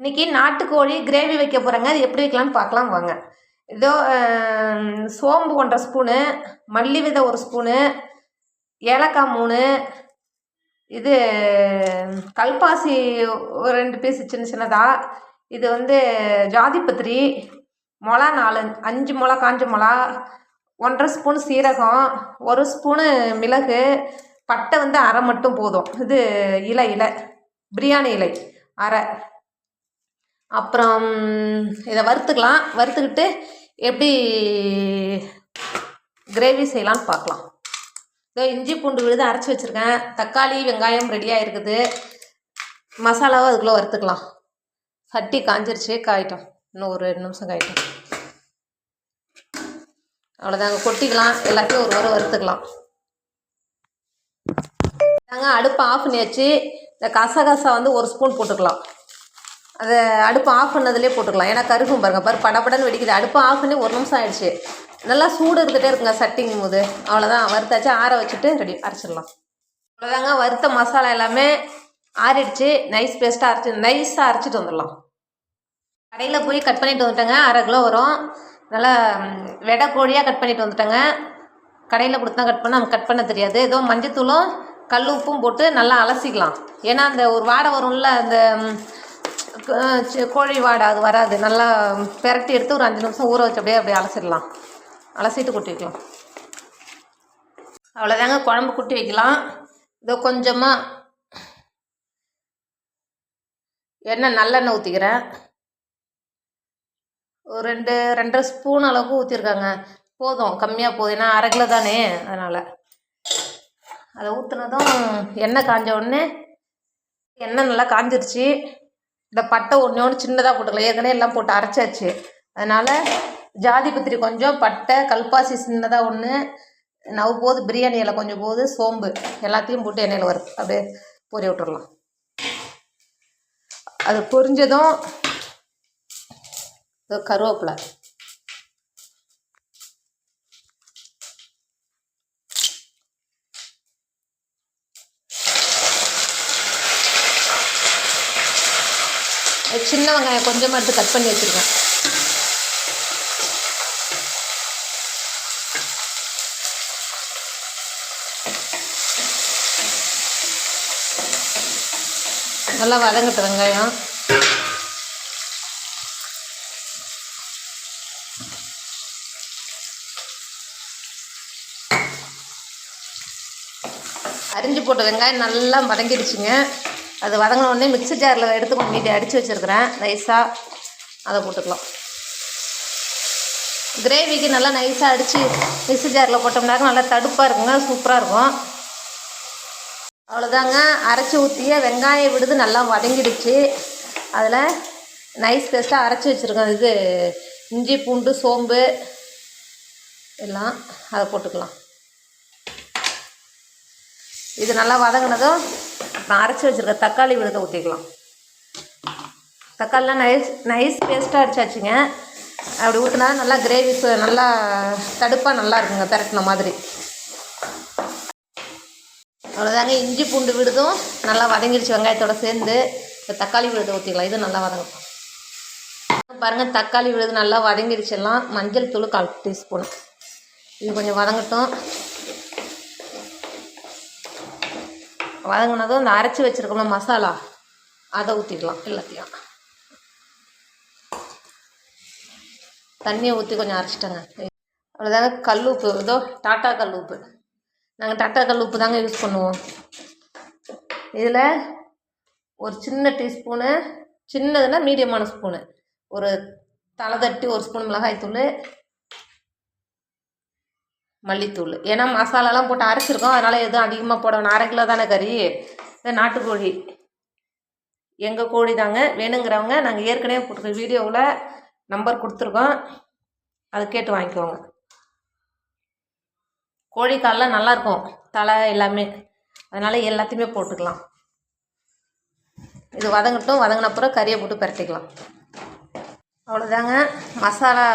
இன்றைக்கி நாட்டுக்கோழி கிரேவி வைக்க போகிறேங்க அது எப்படி வைக்கலாம்னு பார்க்கலாம் வாங்க. இதோ சோம்பு ஒன்றரை ஸ்பூனு மல்லி விதை ஒரு ஸ்பூனு ஏலக்காய் மூணு இது கல்பாசி ஒரு ரெண்டு பீஸ் சின்ன சின்னதாக இது வந்து ஜாதிபத்திரி மிளகா நாலு அஞ்சு மிளகா காஞ்ச மிளகா ஒன்றரை ஸ்பூன் சீரகம் ஒரு ஸ்பூனு மிளகு பட்டை வந்து அரை மட்டும் போதும். இது இலை இலை. பிரியாணி இலை அரை. அப்புறம் இதை வறுத்துக்கலாம். வறுத்துக்கிட்டு எப்படி கிரேவி செய்யலாம்னு பார்க்கலாம். இதோ இஞ்சி பூண்டு விழுது அரைச்சி வச்சுருக்கேன். தக்காளி வெங்காயம் ரெடியாக இருக்குது மசாலாவும் அதுக்குள்ளே வறுத்துக்கலாம். சட்டி காஞ்சிருச்சு காயிட்டோம். இன்னும் ஒரு ரெண்டு நிமிஷம் காயிட்டோம். அவ்வளோதாங்க கொட்டிக்கலாம். எல்லாத்தையும் ஒரு வாரம் வறுத்துக்கலாம். நாங்கள் அடுப்பை ஆஃப் பண்ணியாச்சு. இந்த கசகசா வந்து ஒரு ஸ்பூன் போட்டுக்கலாம். அதை அடுப்பு ஆஃப் பண்ணதுலேயே போட்டுக்கலாம். ஏன்னா கருகும் பாருங்க. பாரு படப்படன்னு வெடிக்குது. அடுப்பு ஆஃப் பண்ணி ஒரு நிமிஷம் ஆயிடுச்சு. நல்லா சூடு இருந்துகிட்டே இருக்குங்க சட்டிங்கும் போது. அவ்வளோதான் வறுத்தாச்சு. ஆற வச்சுட்டு ரெடி அரைச்சிடலாம். அவ்வளோதாங்க வறுத்த மசாலா எல்லாமே ஆறிடுச்சு. நைஸ் பேஸ்ட்டாக அரைச்சி நைஸாக அரைச்சிட்டு வந்துடலாம். கடையில் போய் கட் பண்ணிட்டு வந்துட்டேங்க. அரை கிலோ வரும். நல்லா வெடை கோழியாக கட் பண்ணிட்டு வந்துட்டேங்க. கடையில் கொடுத்தா கட் பண்ண. நமக்கு கட் பண்ண தெரியாது. ஏதோ மஞ்சத்தூளும் கல் உப்பும் போட்டு நல்லா அலசிக்கலாம். ஏன்னா அந்த ஒரு வாடை வரும்ல அந்த கோழி வாடை அது வராது. நல்லா பெரட்டி எடுத்து ஒரு அஞ்சு நிமிஷம் ஊற வச்சு அப்படியே அப்படியே அலசிடலாம். அலசிட்டு கொட்டி வைக்கலாம் அவ்வளோதாங்க. குழம்பு குட்டி வைக்கலாம். இதோ கொஞ்சமாக எண்ணெய் நல்லெண்ணெய் ஊற்றிக்கிறேன் ஒரு ரெண்டு ரெண்டரை ஸ்பூன் அளவுக்கு ஊற்றிருக்காங்க போதும். கம்மியாக போதும். ஏன்னா அரை கிலோ தானே. அதனால். அதை ஊற்றுனதும் எண்ணெய் காஞ்ச உடனே எண்ணெய் நல்லா காஞ்சிருச்சு. இந்த பட்டை ஒன்று ஒன்று சின்னதாக போட்டுக்கலாம். ஏற்கனவே எல்லாம் போட்டு அரைச்சாச்சு. அதனால் ஜாதி பத்திரி கொஞ்சம் பட்டை கல்பாசி சின்னதாக ஒன்று நவ் போது பிரியாணி இலை கொஞ்சம் போது சோம்பு எல்லாத்தையும் போட்டு எண்ணெயில் வரும் அப்படியே பொரிய விட்டுறலாம். அது பொரிஞ்சதும் கருவேப்பிலை. சின்ன வெங்காயம் கொஞ்சமாக எடுத்து கட் பண்ணி வச்சுருக்கேன். நல்லா வதங்கட்டு வெங்காயம். அரிஞ்சு போட்ட வெங்காயம் நல்லா வதங்கிடுச்சுங்க. அது வதங்கின உடனே மிக்ஸி ஜாரில் எடுத்து கொஞ்சம் அடித்து வச்சுருக்கிறேன். நைஸாக அதை போட்டுக்கலாம். கிரேவிக்கு நல்லா நைஸாக அடித்து மிக்ஸி ஜாரில் போட்டோம்னாக்க நல்லா தடுப்பாக இருக்குங்க சூப்பராக இருக்கும். அவ்வளோதாங்க அரைச்சி ஊற்றிய வெங்காயம் விடுது நல்லா வதங்கிடுச்சு. அதில் நைஸ் பேஸ்ட்டாக அரைச்சி வச்சுருக்கோம் இது இஞ்சி பூண்டு சோம்பு எல்லாம் அதை போட்டுக்கலாம். இது நல்லா வதங்கினதும் நான் அரைச்சி வச்சுருக்க தக்காளி விழுத ஊற்றிக்கலாம் தக்காளிலாம் நைஸ் நைஸ் பேஸ்ட்டாக அடிச்சாச்சுங்க. அப்படி ஊற்றினா நல்லா கிரேவி நல்லா தடுப்பாக நல்லா இருக்குங்க திரட்டின மாதிரி. அவ்வளோதாங்க இஞ்சி பூண்டு விடுதும் நல்லா வதங்கிடுச்சு வெங்காயத்தோட சேர்ந்து. இப்போ தக்காளி விழுத ஊற்றிக்கலாம் இது நல்லா வதங்கட்டும். பாருங்கள் தக்காளி விழுது நல்லா வதங்கிடுச்செல்லாம் மஞ்சள் தூள் கால் டீஸ்பூன். இது கொஞ்சம் வதங்கட்டும். வதங்கினதும் அந்த அரைச்சி வச்சுருக்கோம்ல மசாலா அதை ஊற்றிக்கலாம் எல்லாத்தையும். தண்ணியை ஊற்றி கொஞ்சம் அரைச்சிட்டேங்க. அவ்வளோதாங்க கல் உப்பு. இதோ டாட்டா கல் உப்பு. நாங்கள் டாட்டா கல் உப்பு தாங்க யூஸ் பண்ணுவோம். இதில் ஒரு சின்ன டீஸ்பூனு சின்னதுன்னா மீடியமான ஸ்பூனு. ஒரு தலை தட்டி ஒரு ஸ்பூன் மிளகாய்த்தூள் மல்லித்தூள். ஏன்னா மசாலாலாம் போட்டு அரைச்சிருக்கோம். அதனால் எதுவும் அதிகமாக போட அரை கிலோ தானே கறி? இது நாட்டுக்கோழி. எங்கள் கோழி தாங்க. வேணுங்கிறவங்க நாங்கள் ஏற்கனவே போட்டிருக்க வீடியோவில் நம்பர் கொடுத்துருக்கோம். அதை கேட்டு வாங்கிக்கோங்க. கோழிக்கால்லாம் நல்லாயிருக்கும். தலை எல்லாமே. அதனால் எல்லாத்தையுமே போட்டுக்கலாம். இது வதங்கட்டும். வதங்கினப்புறம் கறியை போட்டு பரட்டிக்கலாம். அவ்வளோதாங்க. மசாலா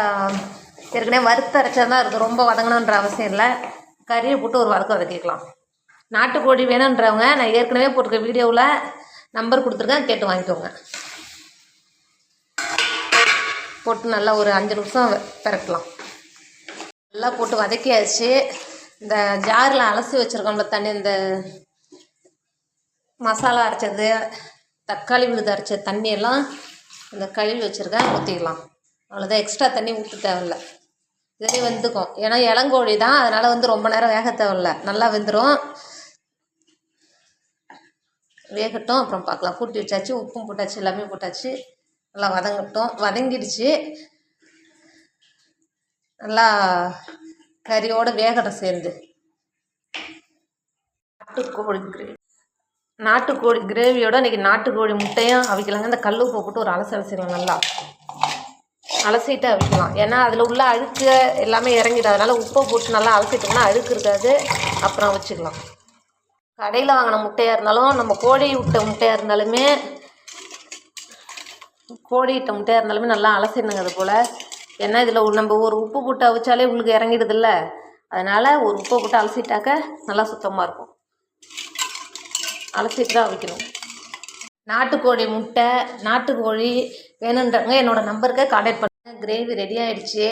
ஏற்கனவே வறுத்து அரைச்சா தான் இருக்குது. ரொம்ப வதங்கணுன்ற அவசியம் இல்லை. கறியை போட்டு ஒரு வதக்க வதக்கிக்கலாம். நாட்டுக்கோழி வேணுன்றவங்க நான் ஏற்கனவே போட்டிருக்க வீடியோவில் நம்பர் கொடுத்துருக்கேன். கேட்டு வாங்கிக்கோங்க. போட்டு நல்லா ஒரு அஞ்சு நிமிஷம் பிறக்கலாம் நல்லா போட்டு வதக்கியாச்சு. இந்த ஜாரில் அலசி வச்சுருக்கோம்ல தண்ணி இந்த மசாலா அரைச்சது தக்காளி விழுது அரைச்ச தண்ணியெல்லாம் இந்த கழுவி வச்சுருக்கேன். ஊற்றிக்கலாம் அவ்வளோதான் எக்ஸ்ட்ரா தண்ணி ஊற்ற தேவையில்ல. சரி வெந்துக்கும் ஏன்னா இளங்கோழி தான். அதனால் வந்து ரொம்ப நேரம் வேக தேவையில்ல. நல்லா வெந்துடும் வேகட்டும். அப்புறம் பார்க்கலாம். கூட்டி வச்சாச்சு. உப்பும் போட்டாச்சு. எல்லாமே போட்டாச்சு. நல்லா வதங்கட்டும். வதங்கிடுச்சு. நல்லா கறியோட வேகட்டும் சேர்ந்து. நாட்டுக்கோழி கிரேவி. நாட்டுக்கோழி கிரேவியோட இன்றைக்கி நாட்டுக்கோழி முட்டையும் அவிக்கலாங்க. இந்த கல் உப்பு போட்டு ஒரு அலசி அலசிடலாம் நல்லா. அலசிட்டு அவிக்கலாம் ஏன்னா அதில் உள்ள அழுக்கு எல்லாமே இறங்கிடும். அதனால் உப்பை போட்டு நல்லா அலசிட்டோம்னா அழுக்கு இருக்காது. அப்புறம் வச்சுக்கலாம். கடையில் வாங்கின முட்டையாக இருந்தாலும் நம்ம கோழி விட்ட முட்டையாக இருந்தாலுமே கோழி விட்ட முட்டையாக இருந்தாலுமே நல்லா அலசிடணுங்க அது போல். ஏன்னா இதில் நம்ம ஒரு உப்பு போட்டு அவிச்சாலே உங்களுக்கு இறங்கிடுதுல்ல. அதனால் ஒரு உப்பை போட்டு அலசிட்டாக்க நல்லா சுத்தமாக இருக்கும். அலசிட்டு தான் அவிக்கணும். நாட்டுக்கோழி முட்டை நாட்டுக்கோழி வேணுன்றவங்க என்னோடய நம்பருக்கு கான்டாக்ட் பண்ணுங்கள் கிரேவி ரெடி ஆயிடுச்சு.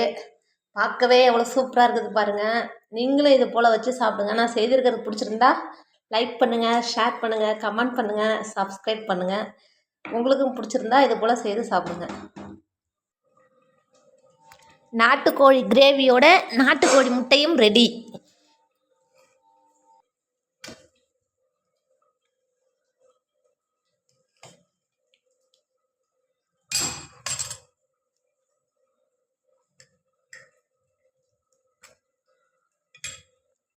பார்க்கவே எவ்வளோ சூப்பராக இருக்குது பாருங்கள் நீங்களும் இது போல் வச்சு சாப்பிடுங்க. நான் செய்திருக்கிறது பிடிச்சிருந்தா லைக் பண்ணுங்கள் ஷேர் பண்ணுங்கள் கமெண்ட் பண்ணுங்கள் சப்ஸ்கிரைப் பண்ணுங்கள் உங்களுக்கும் பிடிச்சிருந்தா இது போல் செய்து சாப்பிடுங்க. நாட்டுக்கோழி கிரேவியோட நாட்டுக்கோழி முட்டையும் ரெடி